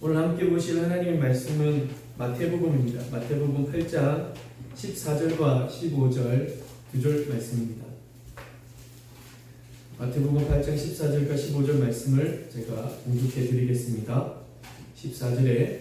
오늘 함께 보실 하나님의 말씀은 마태복음입니다. 마태복음 8장 14절과 15절 두 절 말씀입니다. 마태복음 8장 14절과 15절 말씀을 제가 공독해 드리겠습니다. 14절에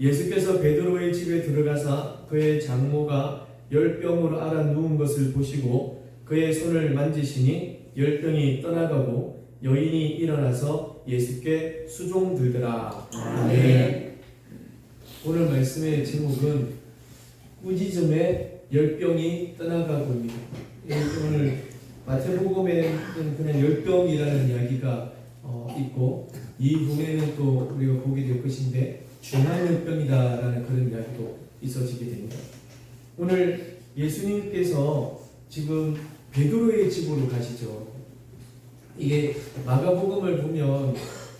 예수께서 베드로의 집에 들어가사 그의 장모가 열병으로 앓아 누운 것을 보시고 그의 손을 만지시니 열병이 떠나가고 여인이 일어나서 예수께 수종들더라. 아멘. 오늘 말씀의 제목은 꾸지점의 열병이 떠나가고입니다. 예, 오늘 마태복음에는 그냥 열병이라는 이야기가 어, 있고 이후에는 또 우리가 보게 될 것인데 중환열병이다라는 그런 이야기도 있어지게 됩니다. 오늘 예수님께서 지금 베드로의 집으로 가시죠. 이게 마가복음을 보면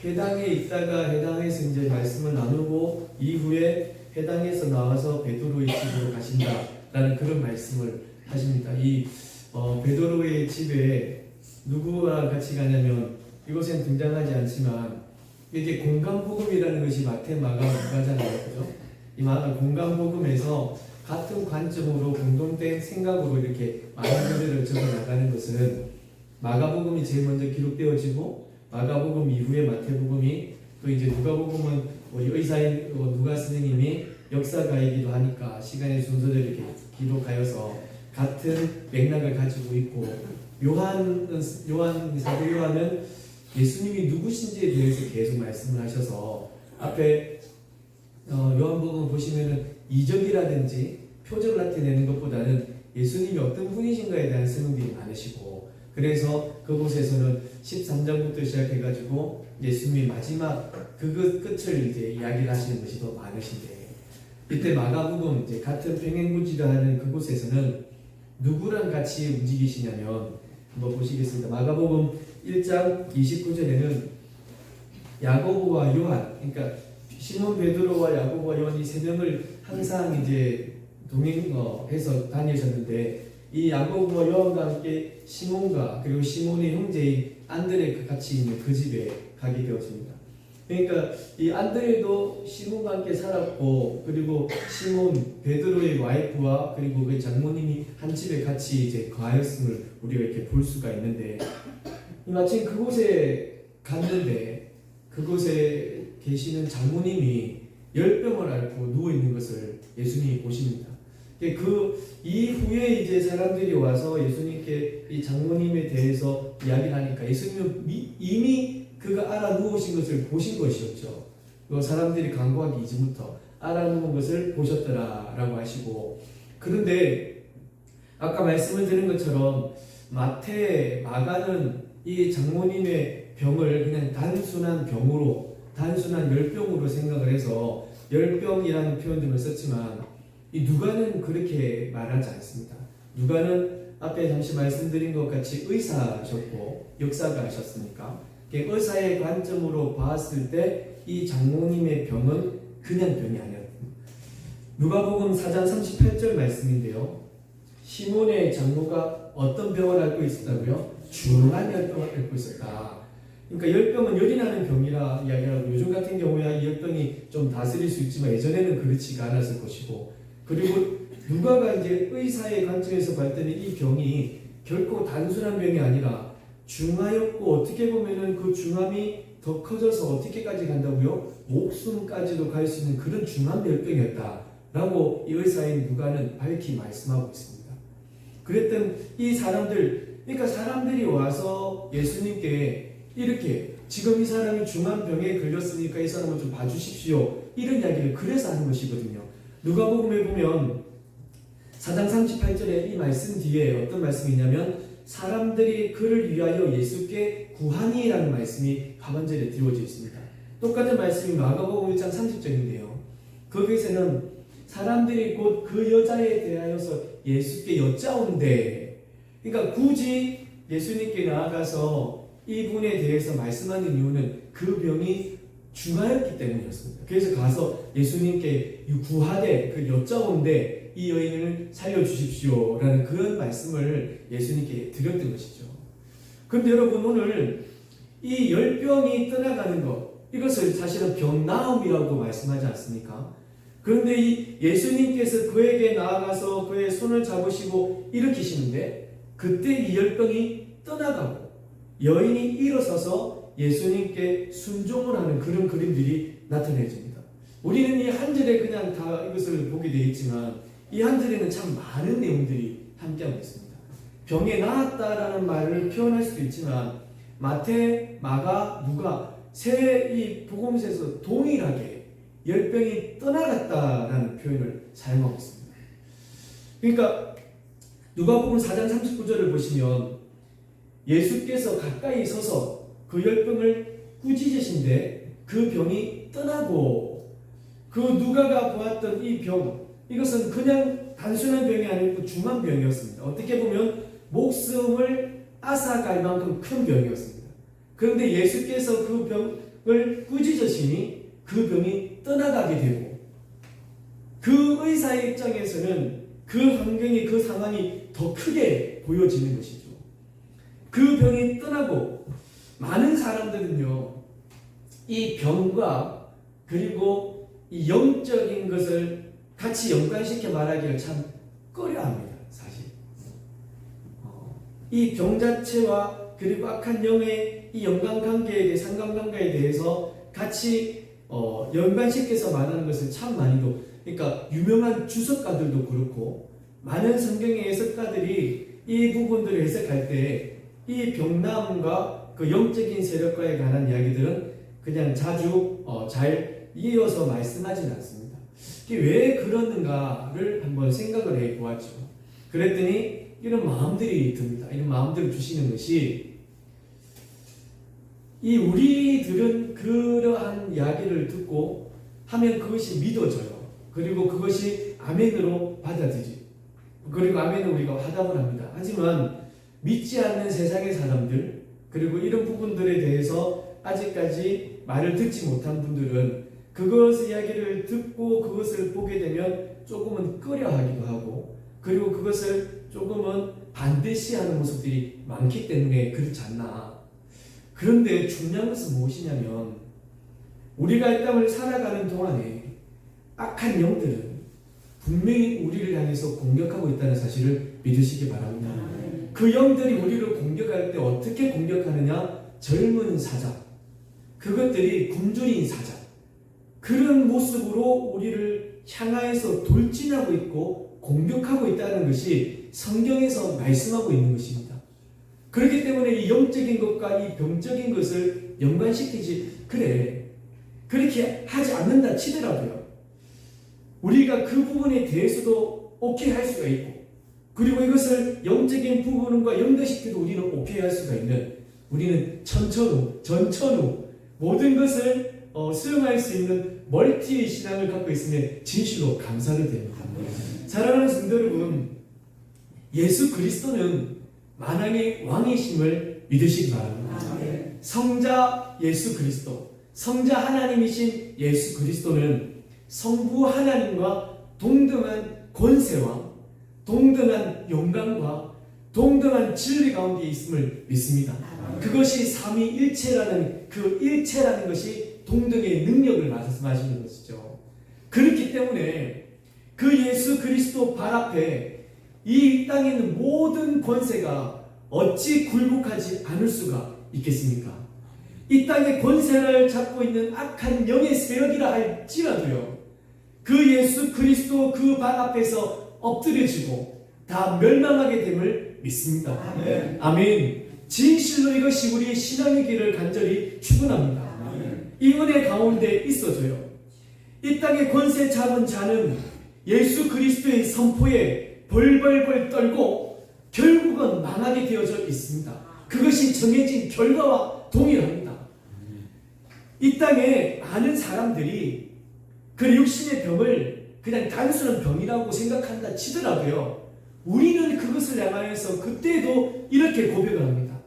해당에 있다가 해당에서 이제 말씀을 나누고 이후에 해당에서 나와서 베드로의 집으로 가신다라는 그런 말씀을 하십니다. 이 어, 베드로의 집에 누구와 같이 가냐면 이곳엔 등장하지 않지만 이게 공간복음이라는 것이 마태 마가 마가잖아요, 그죠? 이 마가 공간복음에서 같은 관점으로 공동된 생각으로 이렇게 많은 글들을 적어 나가는 것은 마가복음이 제일 먼저 기록되어지고 마가복음 이후에 마태복음이 또 이제 누가복음은 우리 의사인 어, 누가 선생님이 역사가이기도 하니까 시간의 순서대로 이렇게 기록하여서 같은 맥락을 가지고 있고 요한 요한 사도 요한은 예수님이 누구신지에 대해서 계속 말씀을 하셔서 앞에 어, 요한복음 보시면은 이적이라든지 표적을 나타내는 것보다는 예수님이 어떤 분이신가에 대한 설명들이 많으시고 그래서 그곳에서는 13장부터 시작해가지고 예수님이 마지막 그 끝을 이제 이야기를 하시는 것이 더 많으신데 이때 마가복음 이제 같은 평행구지를 하는 그곳에서는 누구랑 같이 움직이시냐면 한번 보시겠습니다. 마가복음 1장 29절에는 야고보와 요한, 그러니까 시몬 베드로와 야고보와 요한 이 세 명을 항상 이제 동행해서 다니셨는데 이 야고보와 요한과 함께 시몬과 그리고 시몬의 형제인 안드레가 같이 있는 그 집에 가게 되었습니다. 그러니까 이 안드레도 시몬과 함께 살았고 그리고 시몬 베드로의 와이프와 그리고 그 장모님이 한 집에 같이 이제 거하였음을 우리가 이렇게 볼 수가 있는데 마침 그곳에 갔는데 그곳에 계시는 장모님이 열병을 앓고 누워 있는 것을 예수님이 보십니다. 그 이후에 이제 사람들이 와서 예수님께 이 장모님에 대해서 이야기를 하니까 예수님은 이미 그가 알아 누우신 것을 보신 것이었죠. 그 사람들이 간구하기 이전부터 알아 누운 것을 보셨더라라고 하시고 그런데 아까 말씀을 드린 것처럼 마태 마가는 이 장모님의 병을 그냥 단순한 병으로 단순한 열병으로 생각을 해서 열병이라는 표현들을 썼지만 이 누가는 그렇게 말하지 않습니다. 누가는 앞에 잠시 말씀드린 것 같이 의사셨고 역사가셨으니까 의사의 관점으로 봤을 때 이 장모님의 병은 그냥 병이 아니었습니다. 누가복음 4장 38절 말씀인데요. 시몬의 장모가 어떤 병을 앓고 있었다고요? 중한 열병을 앓고 있었다. 그러니까 열병은 열이 나는 병이라 이야기하고 요즘 같은 경우야 이 열병이 좀 다스릴 수 있지만 예전에는 그렇지가 않았을 것이고 그리고 누가가 이제 의사의 관점에서 볼 때는 이 병이 결코 단순한 병이 아니라 중하였고 어떻게 보면은 그 중함이 더 커져서 어떻게까지 간다고요? 목숨까지도 갈 수 있는 그런 중한 열병이었다라고 이 의사인 누가는 밝히 말씀하고 있습니다. 그랬던 이 사람들, 그러니까 사람들이 와서 예수님께 이렇게 지금 이 사람이 중한 병에 걸렸으니까 이 사람을 좀 봐주십시오. 이런 이야기를 그래서 하는 것이거든요. 누가복음에 보면 4장 38절에 이 말씀 뒤에 어떤 말씀이냐면 사람들이 그를 위하여 예수께 구하니라는 말씀이 하반절에 드리워져 있습니다. 똑같은 말씀이 마가복음 1장 30절인데요. 거기서는 사람들이 곧 그 여자에 대하여서 예수께 여짜온대. 그러니까 굳이 예수님께 나아가서 이분에 대해서 말씀하는 이유는 그 병이 중하였기 때문이었습니다. 그래서 가서 예수님께 구하되 그 여짜온데 이 여인을 살려주십시오라는 그런 말씀을 예수님께 드렸던 것이죠. 그런데 여러분 오늘 이 열병이 떠나가는 것 이것을 사실은 병나음이라고 말씀하지 않습니까? 그런데 이 예수님께서 그에게 나아가서 그의 손을 잡으시고 일으키시는데 그때 이 열병이 떠나가고 여인이 일어서서 예수님께 순종을 하는 그런 그림들이 나타내집니다. 우리는 이 한 절에 그냥 다 이것을 보게 되겠지만 이 한 절에는 참 많은 내용들이 함께하고 있습니다. 병에 나았다라는 말을 표현할 수도 있지만 마태, 마가, 누가 세 이 복음서에서 동일하게 열병이 떠나갔다라는 표현을 사용하고 있습니다. 그러니까 누가복음 4장 39절을 보시면 예수께서 가까이 서서 그 열병을 꾸짖으신데 그 병이 떠나고 그 누가가 보았던 이 병 이것은 그냥 단순한 병이 아니고 중한 병이었습니다. 어떻게 보면 목숨을 앗아갈 만큼 큰 병이었습니다. 그런데 예수께서 그 병을 꾸짖으시니 그 병이 떠나가게 되고 그 의사의 입장에서는 그 환경이 그 상황이 더 크게 보여지는 것이죠. 그 병이 떠나고 많은 사람들은요 이 병과 그리고 이 영적인 것을 같이 연관시켜 말하기를 참 꺼려합니다. 사실 어, 이병 자체와 그리고 악한 영의 이 연관 관계에 대해 상관 관계에 대해서 같이 어, 연관시켜서 말하는 것을 참 많이도 그러니까 유명한 주석가들도 그렇고 많은 성경의 해석가들이 이 부분들을 해석할 때 이 병남과 그 영적인 세력과에 관한 이야기들은 그냥 자주 어, 잘 이어서 말씀하지는 않습니다. 이게 왜 그러는가를 한번 생각을 해 보았죠. 그랬더니 이런 마음들이 듭니다. 이런 마음들을 주시는 것이 이 우리들은 그러한 이야기를 듣고 하면 그것이 믿어져요. 그리고 그것이 아멘으로 받아들이지. 그리고 아멘을 우리가 화답을 합니다. 하지만 믿지 않는 세상의 사람들 그리고 이런 부분들에 대해서 아직까지 말을 듣지 못한 분들은 그것 이야기를 듣고 그것을 보게 되면 조금은 꺼려하기도 하고 그리고 그것을 조금은 반대시하는 모습들이 많기 때문에 그렇지 않나. 그런데 중요한 것은 무엇이냐면 우리가 이 땅을 살아가는 동안에 악한 영들은 분명히 우리를 향해서 공격하고 있다는 사실을 믿으시기 바랍니다. 그 영들이 우리를 공격할 때 어떻게 공격하느냐? 젊은 사자, 그것들이 굶주린 사자, 그런 모습으로 우리를 향하여서 돌진하고 있고 공격하고 있다는 것이 성경에서 말씀하고 있는 것입니다. 그렇기 때문에 이 영적인 것과 이 병적인 것을 연관시키지 그래 그렇게 하지 않는다 치더라도요. 우리가 그 부분에 대해서도 오케이 할 수가 있고 그리고 이것을 영적인 부분과 연결시켜도 우리는 오케이 할 수가 있는 우리는 천천후 전천후 모든 것을 어, 수용할 수 있는 멀티의 신앙을 갖고 있으면 진실로 감사를 드립니다. 사랑하는 성도 여러분, 예수 그리스도는 만왕의 왕이심을 믿으시기 바랍니다. 성자 예수 그리스도, 성자 하나님이신 예수 그리스도는 성부 하나님과 동등한 권세와 동등한 영광과 동등한 진리 가운데 있음을 믿습니다. 그것이 삼위일체라는 그 일체라는 것이 동등의 능력을 말씀하시는 것이죠. 그렇기 때문에 그 예수 그리스도 발 앞에 이 땅에 있는 모든 권세가 어찌 굴복하지 않을 수가 있겠습니까? 이 땅의 권세를 잡고 있는 악한 영의 세력이라 할지라도요. 그 예수 그리스도 그 발 앞에서 엎드려지고 다 멸망하게 됨을 믿습니다. 아멘. 아멘. 진실로 이것이 우리의 신앙의 길을 간절히 축원합니다. 이 은혜 가운데 있어줘요. 이 땅의 권세 잡은 자는 예수 그리스도의 선포에 벌벌벌 떨고 결국은 망하게 되어져 있습니다. 그것이 정해진 결과와 동일합니다. 이 땅에 많은 사람들이 그 육신의 병을 그냥 단순한 병이라고 생각한다 치더라도요. 우리는 그것을 향하여서 그때도 이렇게 고백을 합니다.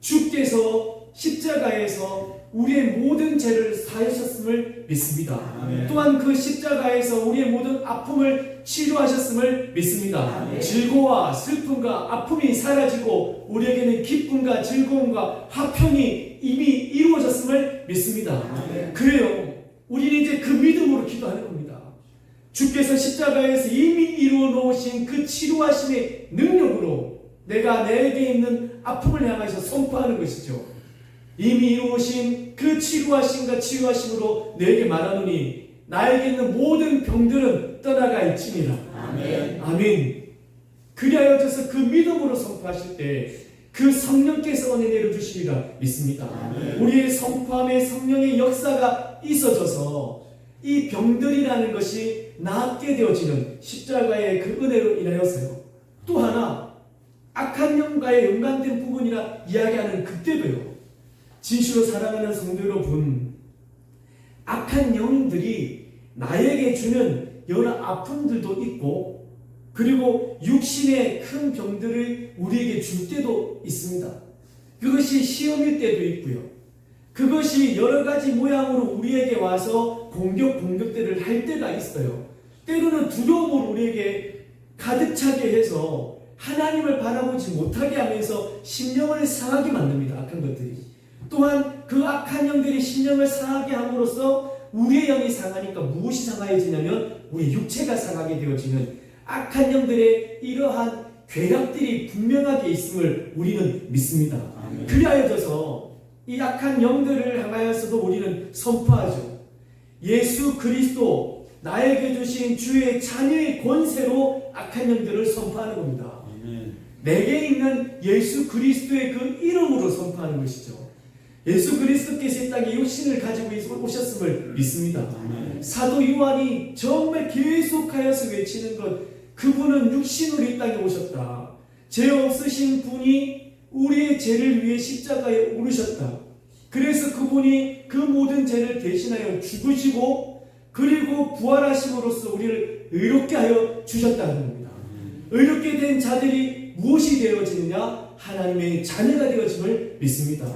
주께서 십자가에서 우리의 모든 죄를 사하셨음을 믿습니다. 아멘. 또한 그 십자가에서 우리의 모든 아픔을 치료하셨음을 믿습니다. 아멘. 즐거와 슬픔과 아픔이 사라지고 우리에게는 기쁨과 즐거움과 화평이 이미 이루어졌음을 믿습니다. 아멘. 그래요. 우리는 이제 그 믿음으로 기도하는 겁니다. 주께서 십자가에서 이미 이루어 놓으신 그 치료하심의 능력으로 내가 내게 있는 아픔을 향해서 선포하는 것이죠. 이미 이루어진 그 치료하심과 치유하심으로 내게 말하노니 나에게 있는 모든 병들은 떠나가 있지니라. 아멘. 아멘. 그리하여져서 그 믿음으로 선포하실 때 그 성령께서 은혜 내려 주시리라 믿습니다. 아멘. 우리의 선포함에 성령의 역사가 있어져서 이 병들이라는 것이 낫게 되어지는 십자가의 그 은혜로 인하여서요. 또 하나 악한 영과의 연관된 부분이라 이야기하는 그때도요. 진실로 사랑하는 성도 여러분, 악한 영들이 나에게 주는 여러 아픔들도 있고 그리고 육신의 큰 병들을 우리에게 줄 때도 있습니다. 그것이 시험일 때도 있고요. 그것이 여러 가지 모양으로 우리에게 와서 공격, 공격들을 할 때가 있어요. 때로는 두려움으로 우리에게 가득 차게 해서 하나님을 바라보지 못하게 하면서 심령을 상하게 만듭니다. 악한 것들이. 또한 그 악한 영들이 심령을 상하게 함으로써 우리의 영이 상하니까 무엇이 상하여지냐면 우리 육체가 상하게 되어지는 악한 영들의 이러한 괴력들이 분명하게 있음을 우리는 믿습니다. 아멘. 그리하여져서 이 악한 영들을 향하여서도 우리는 선포하죠. 예수 그리스도 나에게 주신 주의 자녀의 권세로 악한 영들을 선포하는 겁니다. 아멘. 내게 있는 예수 그리스도의 그 이름으로 선포하는 것이죠. 예수 그리스도께서 이 땅에 육신을 가지고 오셨음을 믿습니다. 아멘. 사도 요한이 정말 계속하여서 외치는 것 그분은 육신으로 이 땅에 오셨다. 죄 없으신 분이 우리의 죄를 위해 십자가에 오르셨다. 그래서 그분이 그 모든 죄를 대신하여 죽으시고 그리고 부활하심으로써 우리를 의롭게 하여 주셨다는 겁니다. 의롭게 된 자들이 무엇이 되어지느냐? 하나님의 자녀가 되어짐을 믿습니다.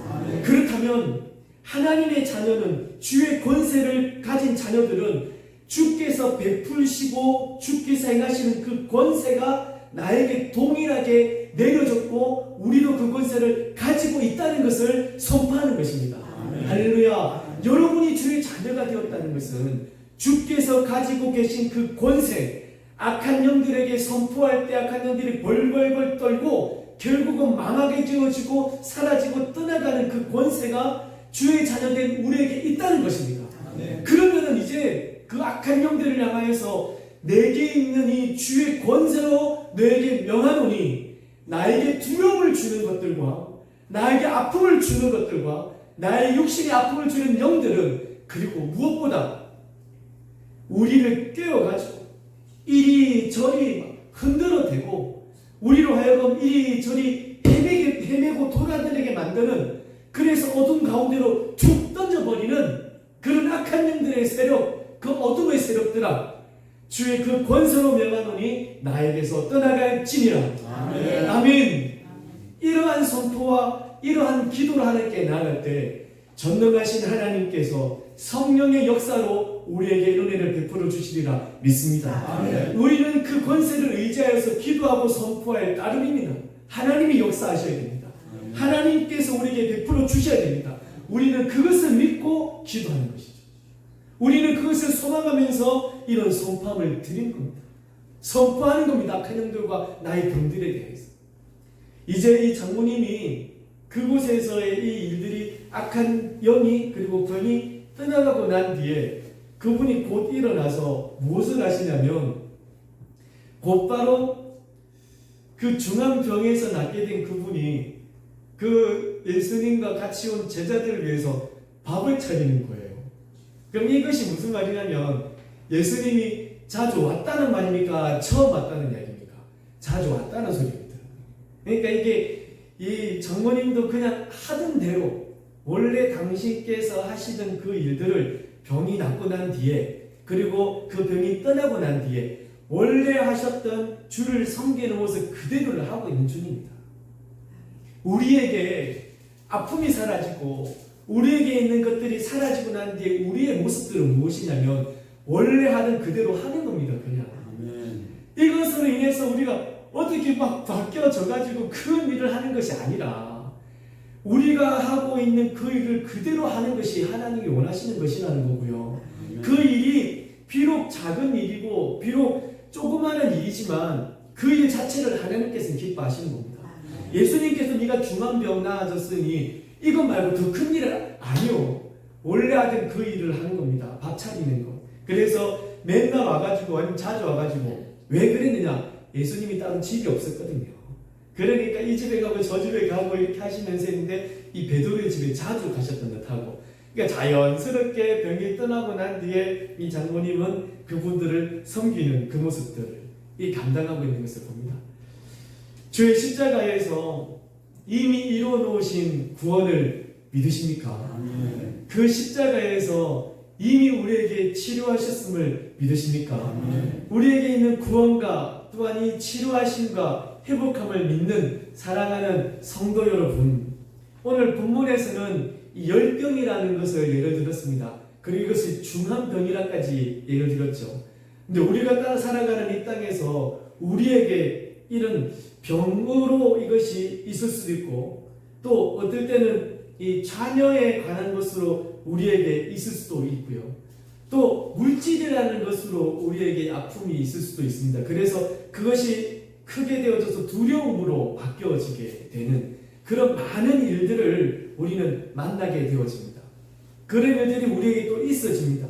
그렇다면 하나님의 자녀는 주의 권세를 가진 자녀들은 주께서 베풀시고 주께서 행하시는 그 권세가 나에게 동일하게 내려졌고 우리도 그 권세를 가지고 있다는 것을 선포하는 것입니다. 아멘. 할렐루야. 여러분이 주의 자녀가 되었다는 것은 주께서 가지고 계신 그 권세, 악한 영들에게 선포할 때 악한 영들이 벌벌벌 떨고 결국은 망하게 지어지고 사라지고 떠나가는 그 권세가 주의 자녀된 우리에게 있다는 것입니다. 아멘. 그러면은 이제 그 악한 영들을 향하여서 내게 있는 이 주의 권세로 너에게 명하노니 나에게 두려움을 주는 것들과 나에게 아픔을 주는 것들과 나의 육신에 아픔을 주는 영들은 그리고 무엇보다 우리를 깨워가지고 이리저리 막 흔들어대고 우리로 하여금 이리저리 헤매게, 헤매고 돌아다니게 만드는 그래서 어둠 가운데로 툭 던져버리는 그런 악한 영들의 세력 그 어둠의 세력들아 주의 그 권세로 명하노니 나에게서 떠나갈지니라 아멘. 아멘 이러한 선포와 이러한 기도를 하나님께 나갈 때 전능하신 하나님께서 성령의 역사로 우리에게 은혜를 베풀어 주시리라 믿습니다. 아멘. 우리는 그 권세를 의지하여서 기도하고 선포할 따름입니다. 하나님이 역사하셔야 됩니다. 하나님께서 우리에게 베풀어 주셔야 됩니다. 우리는 그것을 믿고 기도하는 것이죠. 우리는 그것을 소망하면서 이런 선포함을 드리는 겁니다. 선포하는 겁니다. 악한 영들과 나의 병들에 대해서. 이제 이 장모님이 그곳에서의 이 일들이 악한 영이 그리고 병이 떠나가고 난 뒤에 그분이 곧 일어나서 무엇을 하시냐면 곧바로 그 중암병에서 낫게 된 그분이 그 예수님과 같이 온 제자들을 위해서 밥을 차리는 거예요. 그럼 이것이 무슨 말이냐면 예수님이 자주 왔다는 말입니까? 처음 왔다는 이야기입니까? 자주 왔다는 소리입니다. 그러니까 이게 이 장모님도 그냥 하던 대로 원래 당신께서 하시던 그 일들을 병이 낫고 난 뒤에 그리고 그 병이 떠나고 난 뒤에 원래 하셨던 주를 섬기는 모습 그대로를 하고 있는 중입니다. 우리에게 아픔이 사라지고 우리에게 있는 것들이 사라지고 난 뒤에 우리의 모습들은 무엇이냐면 원래 하던 그대로 하는 겁니다. 그냥 아멘. 이것으로 인해서 우리가 어떻게 막 바뀌어져 가지고 그런 일을 하는 것이 아니라 우리가 하고 있는 그 일을 그대로 하는 것이 하나님이 원하시는 것이라는 거고요. 그 일이 비록 작은 일이고 비록 조그마한 일이지만 그 일 자체를 하나님께서는 기뻐하시는 겁니다. 예수님께서 네가 중한 병 나아졌으니 이것 말고 더 큰 일을 아니요. 원래 하던 그 일을 하는 겁니다. 밥 차리는 거. 그래서 맨날 와가지고 아니면 자주 와가지고 왜 그랬느냐? 예수님이 다른 집이 없었거든요. 그러니까 이 집에 가고 저 집에 가고 이렇게 하시면서 했는데 이 베드로의 집에 자주 가셨던 듯하고 그러니까 자연스럽게 병이 떠나고 난 뒤에 이 장모님은 그분들을 섬기는 그 모습들을 이 감당하고 있는 것을 봅니다. 주의 십자가에서 이미 이루어 놓으신 구원을 믿으십니까? 아멘. 그 십자가에서 이미 우리에게 치료하셨음을 믿으십니까? 아멘. 우리에게 있는 구원과 또한 이 치료하심과 회복함을 믿는 사랑하는 성도 여러분, 오늘 본문에서는 이 열병이라는 것을 예를 들었습니다. 그리고 이것을 중한 병이라까지 예를 들었죠. 근데 우리가 따라 살아가는 이 땅에서 우리에게 이런 병으로 이것이 있을 수도 있고 또 어떨 때는 이 자녀에 관한 것으로 우리에게 있을 수도 있고요. 또 물질이라는 것으로 우리에게 아픔이 있을 수도 있습니다. 그래서 그것이 크게 되어져서 두려움으로 바뀌어지게 되는 그런 많은 일들을 우리는 만나게 되어집니다. 그런 일들이 우리에게 또 있어집니다.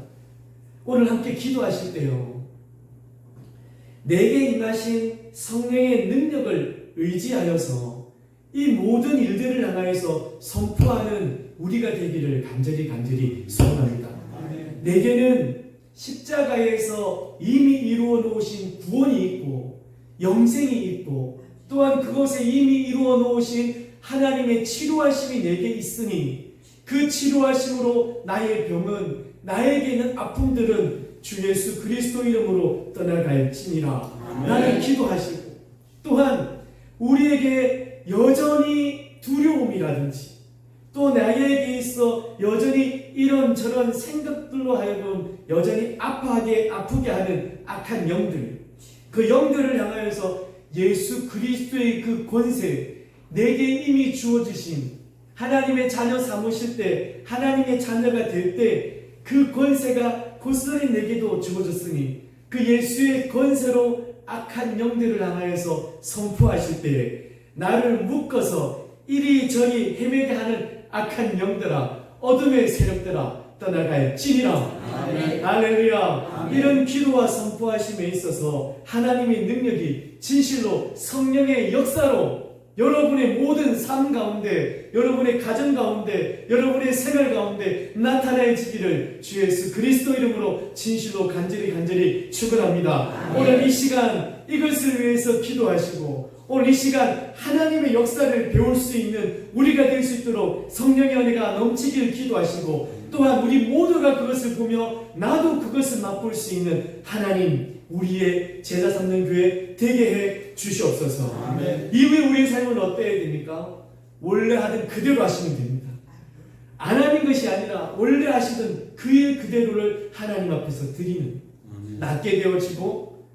오늘 함께 기도하실 때요. 내게 임하신 성령의 능력을 의지하여서 이 모든 일들을 향하여서 선포하는 우리가 되기를 간절히 간절히 소원합니다. 내게는 십자가에서 이미 이루어 놓으신 구원이 있고 영생이 있고 또한 그것에 이미 이루어 놓으신 하나님의 치료하심이 내게 있으니 그 치료하심으로 나의 병은 나에게 있는 아픔들은 주 예수 그리스도 이름으로 떠나갈지니라 아멘. 나를 기도하시고 또한 우리에게 여전히 두려움이라든지 또 나에게 있어 여전히 이런저런 생각들로 하여금 여전히 아파하게 아프게 하는 악한 영들 그 영들을 향하여서 예수 그리스도의 그 권세 내게 이미 주어주신 하나님의 자녀 삼으실 때 하나님의 자녀가 될 때 그 권세가 고스란히 내게도 주어졌으니 그 예수의 권세로 악한 영들을 향하여서 선포하실 때 나를 묶어서 이리저리 헤매게 하는 악한 영들아 어둠의 세력들아 떠나갈지니라. 할렐루야. 이런 기도와 선포하심에 있어서 하나님의 능력이 진실로 성령의 역사로 여러분의 모든 삶 가운데 여러분의 가정 가운데 여러분의 생활 가운데 나타나지기를 주 예수 그리스도 이름으로 진실로 간절히 간절히 축원합니다. 오늘 이 시간 이것을 위해서 기도하시고 오늘 이 시간 하나님의 역사를 배울 수 있는 우리가 될 수 있도록 성령의 은혜가 넘치기를 기도하시고 또한 우리 모두가 그것을 보며 나도 그것을 맛볼 수 있는 하나님 우리의 제자 삼는 교회 되게 해 주시옵소서. 아멘. 이후에 우리의 삶은 어때야 됩니까? 원래 하던 그대로 하시면 됩니다. 안 하는 것이 아니라 원래 하시던 그일 그대로를 하나님 앞에서 드리는 아멘. 낫게 되어지고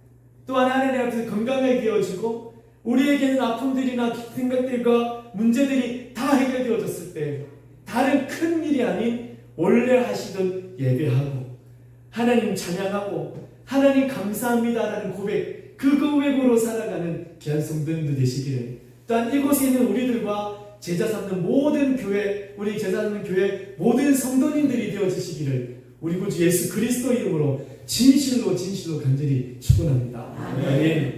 또한 하나님 앞에서 건강하게 되어지고 우리에게는 아픔들이나 생각들과 문제들이 다 해결되어졌을 때 다른 큰 일이 아닌 원래 하시던 예배하고 하나님 찬양하고 하나님 감사합니다라는 고백 그 고백으로 살아가는 귀한 성도님들 되시기를 또한 이곳에 있는 우리들과 제자 삼는 모든 교회 우리 제자 삼는 교회 모든 성도님들이 되어주시기를 우리 구주 예수 그리스도 이름으로 진실로 진실로 간절히 축원합니다. 아멘.